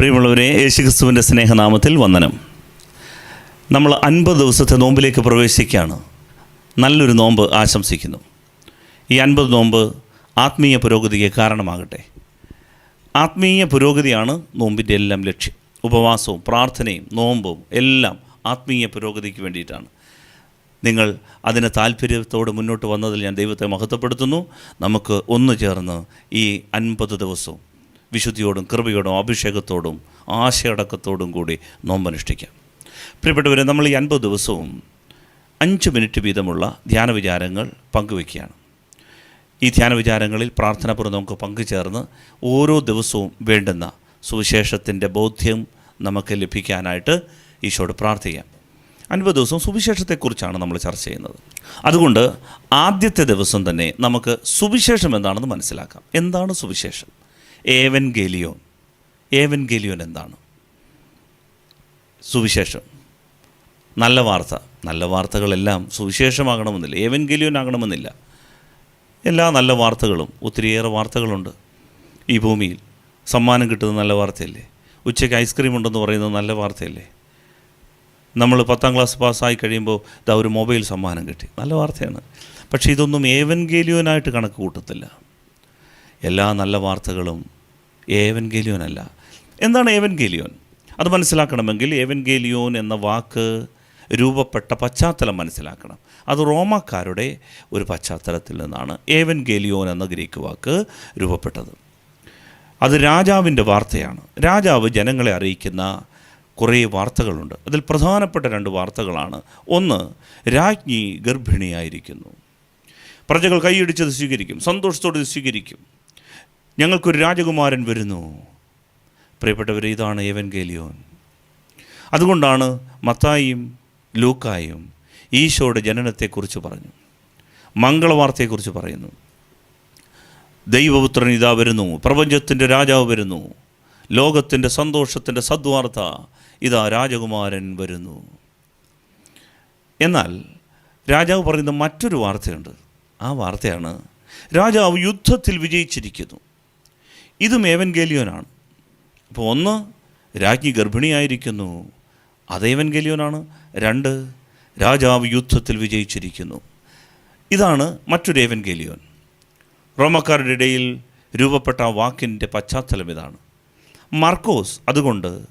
പ്രിയമുള്ളവരെ യേശുക്രിസ്തുവിന്റെ സ്നേഹനാമത്തിൽ വന്ദനം. നമ്മൾ അൻപത് ദിവസത്തെ നോമ്പിലേക്ക് പ്രവേശിക്കുകയാണ്. നല്ലൊരു നോമ്പ് ആശംസിക്കുന്നു. ഈ അൻപത് നോമ്പ് ആത്മീയ പുരോഗതിക്ക് കാരണമാകട്ടെ. ആത്മീയ പുരോഗതിയാണ് നോമ്പിന്റെ എല്ലാം ലക്ഷ്യം. ഉപവാസവും പ്രാർത്ഥനയും നോമ്പും എല്ലാം ആത്മീയ പുരോഗതിക്ക് വേണ്ടിയിട്ടാണ്. നിങ്ങൾ അതിന് താല്പര്യത്തോട് മുന്നോട്ട് വന്നതിൽ ഞാൻ ദൈവത്തെ മഹത്വപ്പെടുത്തുന്നു. നമുക്ക് ഒന്ന് ചേർന്ന് ഈ അൻപത് ദിവസവും വിശുദ്ധിയോടും കൃപയോടും അഭിഷേകത്തോടും ആശയടക്കത്തോടും കൂടി നോമ്പനുഷ്ഠിക്കാം പ്രിയപ്പെട്ടവരെ നമ്മൾ ഈ അൻപത് ദിവസവും അഞ്ച് മിനിറ്റ് വീതമുള്ള ധ്യാന വിചാരങ്ങൾ പങ്കുവയ്ക്കുകയാണ്. ഈ ധ്യാന വിചാരങ്ങളിൽ പ്രാർത്ഥനാപൂർവം നമുക്ക് പങ്കുചേർന്ന് ഓരോ ദിവസവും വേണ്ടുന്ന സുവിശേഷത്തിന്റെ ബോധ്യം നമുക്ക് ലഭിക്കാനായിട്ട് ഈശോട് പ്രാർത്ഥിക്കാം. അൻപത് ദിവസവും സുവിശേഷത്തെക്കുറിച്ചാണ് നമ്മൾ ചർച്ച ചെയ്യുന്നത്. അതുകൊണ്ട് ആദ്യത്തെ ദിവസം തന്നെ നമുക്ക് സുവിശേഷം എന്താണെന്ന് മനസ്സിലാക്കാം. എന്താണ് സുവിശേഷം? ഏവൻ ഗേലിയോൻ ഏവൻ ഗേലിയോൻ എന്താണ്? സുവിശേഷം. നല്ല വാർത്ത. നല്ല വാർത്തകളെല്ലാം സുവിശേഷമാകണമെന്നില്ല. ഏവൻ ഗേലിയോൻ ആകണമെന്നില്ല എല്ലാ നല്ല വാർത്തകളും ഒത്തിരിയേറെ വാർത്തകളുണ്ട്. ഈ ഭൂമിയിൽ സമ്മാനം കിട്ടുന്ന നല്ല വാർത്തയല്ലേ? ഉച്ചയ്ക്ക് ഐസ്ക്രീം ഉണ്ടെന്ന് പറയുന്നത് നല്ല വാർത്തയല്ലേ? നമ്മൾ പത്താം ക്ലാസ് പാസ്സായി കഴിയുമ്പോൾ ഇതാ ഒരു മൊബൈൽ സമ്മാനം കിട്ടി. നല്ല വാർത്തയാണ്. പക്ഷേ ഇതൊന്നും ഏവൻഗേലിയോനായിട്ട് കണക്ക് കൂട്ടത്തില്ല. എല്ലാ നല്ല വാർത്തകളും ഏവൻ ഗേലിയോനല്ല എന്താണ് ഏവൻ ഗേലിയോൻ അത് മനസ്സിലാക്കണമെങ്കിൽ ഏവൻ ഗേലിയോൻ എന്ന വാക്ക് രൂപപ്പെട്ട പശ്ചാത്തലം മനസ്സിലാക്കണം. അത് റോമാക്കാരുടെ ഒരു പശ്ചാത്തലത്തിൽ നിന്നാണ് ഏവൻ ഗേലിയോൻ എന്ന ഗ്രീക്ക് വാക്ക് രൂപപ്പെട്ടത്. അത് രാജാവിന്റെ വാർത്തയാണ്. രാജാവ് ജനങ്ങളെ അറിയിക്കുന്ന കുറേ വാർത്തകളുണ്ട്. അതിൽ പ്രധാനപ്പെട്ട രണ്ട് വാർത്തകളാണ്. ഒന്ന് രാജ്ഞി ഗർഭിണിയായിരിക്കുന്നു. പ്രജകൾ കൈയടിച്ചത് സ്വീകരിക്കും. സന്തോഷത്തോടെ സ്വീകരിക്കും. ഞങ്ങൾക്കൊരു രാജകുമാരൻ വരുന്നു. പ്രിയപ്പെട്ടവർ ഇതാണ് ഏവൻഗേലിയോൻ അതുകൊണ്ടാണ് മത്തായിയും ലൂക്കായും ഈശോയുടെ ജനനത്തെക്കുറിച്ച് പറഞ്ഞു. മംഗളവാർത്തയെക്കുറിച്ച് പറയുന്നു. ദൈവപുത്രൻ ഇതാ വരുന്നു. പ്രപഞ്ചത്തിന്റെ രാജാവ് വരുന്നു. ലോകത്തിന്റെ സന്തോഷത്തിന്റെ സദ്വാർത്ത ഇതാ രാജകുമാരൻ വരുന്നു. എന്നാൽ രാജാവ് പറയുന്ന മറ്റൊരു വാർത്തയുണ്ട്. ആ വാർത്തയാണ് രാജാവ് യുദ്ധത്തിൽ വിജയിച്ചിരിക്കുന്നു. ഇതും ഏവൻഗേലിയോനാണ്. അപ്പോൾ ഒന്ന് രാജ്ഞി ഗർഭിണിയായിരിക്കുന്നു. അത് ഏവൻഗേലിയോനാണ്. രണ്ട് രാജാവ് യുദ്ധത്തിൽ വിജയിച്ചിരിക്കുന്നു. ഇതാണ് മറ്റൊരു ഏവൻഗേലിയോൻ. റോമക്കാരുടെ ഇടയിൽ രൂപപ്പെട്ട വാക്കിന്റെ പശ്ചാത്തലം ഇതാണ്. മാർക്കോസ് അതുകൊണ്ട്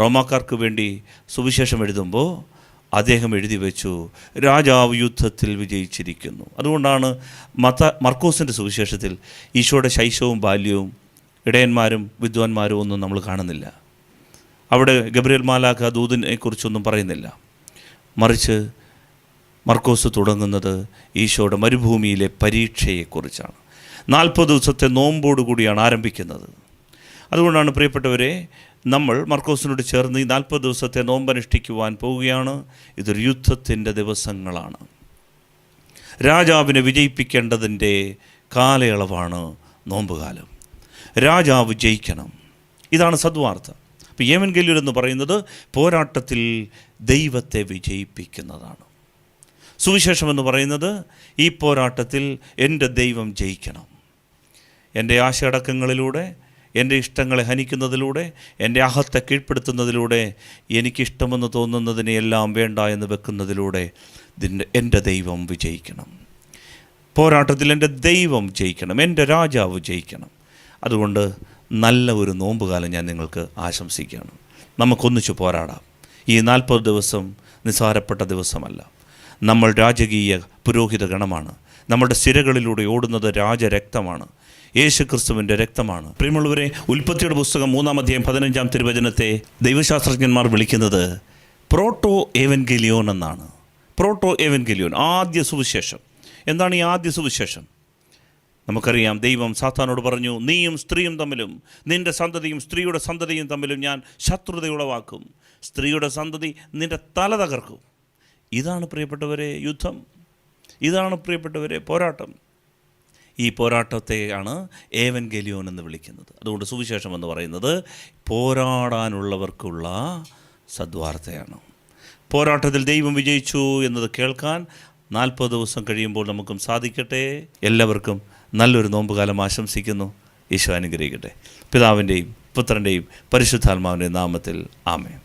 റോമാക്കാർക്ക് വേണ്ടി സുവിശേഷം എഴുതുമ്പോൾ അദ്ദേഹം എഴുതി വെച്ചു രാജാവ് യുദ്ധത്തിൽ വിജയിച്ചിരിക്കുന്നു. അതുകൊണ്ടാണ് മത മർക്കോസിന്റെ സുവിശേഷത്തിൽ ഈശോയുടെ ശൈശവും ബാല്യവും ഇടയന്മാരും വിദ്വാൻമാരും ഒന്നും നമ്മൾ കാണുന്നില്ല. അവിടെ ഗബ്രിയൽ മാലാഖ ദൂതിനെ കുറിച്ചൊന്നും പറയുന്നില്ല. മറിച്ച് മർക്കോസ് തുടങ്ങുന്നത് ഈശോയുടെ മരുഭൂമിയിലെ പരീക്ഷയെക്കുറിച്ചാണ്. നാൽപ്പത് ദിവസത്തെ നോമ്പോടുകൂടിയാണ് ആരംഭിക്കുന്നത്. അതുകൊണ്ടാണ് പ്രിയപ്പെട്ടവരെ നമ്മൾ മർക്കോസിനോട് ചേർന്ന് ഈ നാൽപ്പത് ദിവസത്തെ നോമ്പനുഷ്ഠിക്കുവാൻ പോവുകയാണ്. ഇതൊരു യുദ്ധത്തിന്റെ ദിവസങ്ങളാണ്. രാജാവിനെ വിജയിപ്പിക്കേണ്ടതിന്റെ കാലയളവാണ് നോമ്പുകാലം. രാജാവ് ജയിക്കണം. ഇതാണ് സദ്വാർത്ത. അപ്പോൾ യേമൻ ഗല്യൂർ എന്ന് പറയുന്നത് പോരാട്ടത്തിൽ ദൈവത്തെ വിജയിപ്പിക്കുന്നതാണ്. സുവിശേഷം എന്ന് പറയുന്നത് ഈ പോരാട്ടത്തിൽ എന്റെ ദൈവം ജയിക്കണം. എന്റെ ആശയടക്കങ്ങളിലൂടെ എന്റെ ഇഷ്ടങ്ങളെ ഹനിക്കുന്നതിലൂടെ എന്റെ അഹത്തെ കീഴ്പ്പെടുത്തുന്നതിലൂടെ എനിക്കിഷ്ടമെന്ന് തോന്നുന്നതിനെയെല്ലാം വേണ്ട എന്ന് വെക്കുന്നതിലൂടെ എന്റെ ദൈവം വിജയിക്കണം. പോരാട്ടത്തിൽ എന്റെ ദൈവം ജയിക്കണം. എന്റെ രാജാവ് ജയിക്കണം. അതുകൊണ്ട് നല്ല ഒരു നോമ്പുകാലം ഞാൻ നിങ്ങൾക്ക് ആശംസിക്കുകയാണ്. നമുക്കൊന്നിച്ച് പോരാടാം. ഈ നാൽപ്പത് ദിവസം നിസ്സാരപ്പെട്ട ദിവസമല്ല. നമ്മൾ രാജകീയ പുരോഹിത ഗണമാണ്. നമ്മുടെ സിരകളിലൂടെ ഓടുന്നത് രാജരക്തമാണ്. യേശു ക്രിസ്തുവിന്റെ രക്തമാണ്. പ്രിയമുള്ളവരെ ഉൽപ്പത്തിയുടെ പുസ്തകം മൂന്നാം അധ്യായം പതിനഞ്ചാം തിരുവചനത്തെ ദൈവശാസ്ത്രജ്ഞന്മാർ വിളിക്കുന്നത് പ്രോട്ടോ ഏവൻഗലിയോൻ എന്നാണ്. പ്രോട്ടോ ഏവൻഗലിയോൻ ആദ്യ സുവിശേഷം. എന്താണ് ഈ ആദ്യ സുവിശേഷം? നമുക്കറിയാം ദൈവം സാത്താനോട് പറഞ്ഞു നീയും സ്ത്രീയും തമ്മിലും നിന്റെ സന്തതിയും സ്ത്രീയുടെ സന്തതിയും തമ്മിലും ഞാൻ ശത്രുത ഉളവാക്കും. സ്ത്രീയുടെ സന്തതി നിന്റെ തല തകർക്കും. ഇതാണ് പ്രിയപ്പെട്ടവരെ യുദ്ധം. ഇതാണ് പ്രിയപ്പെട്ടവരെ പോരാട്ടം. ഈ പോരാട്ടത്തെയാണ് ഏവൻ ഗലിയോൻ എന്ന് വിളിക്കുന്നത്. അതുകൊണ്ട് സുവിശേഷം എന്ന് പറയുന്നത് പോരാടാനുള്ളവർക്കുള്ള സദ്വാർത്തയാണ്. പോരാട്ടത്തിൽ ദൈവം വിജയിച്ചു എന്നത് കേൾക്കാൻ നാൽപ്പത് ദിവസം കഴിയുമ്പോൾ നമുക്കും സാധിക്കട്ടെ? എല്ലാവർക്കും നല്ലൊരു നോമ്പുകാലം ആശംസിക്കുന്നു. ഈശോ അനുഗ്രഹിക്കട്ടെ. പിതാവിന്റെയും പുത്രന്റെയും പരിശുദ്ധാത്മാവിന്റെയും നാമത്തിൽ ആമേൻ.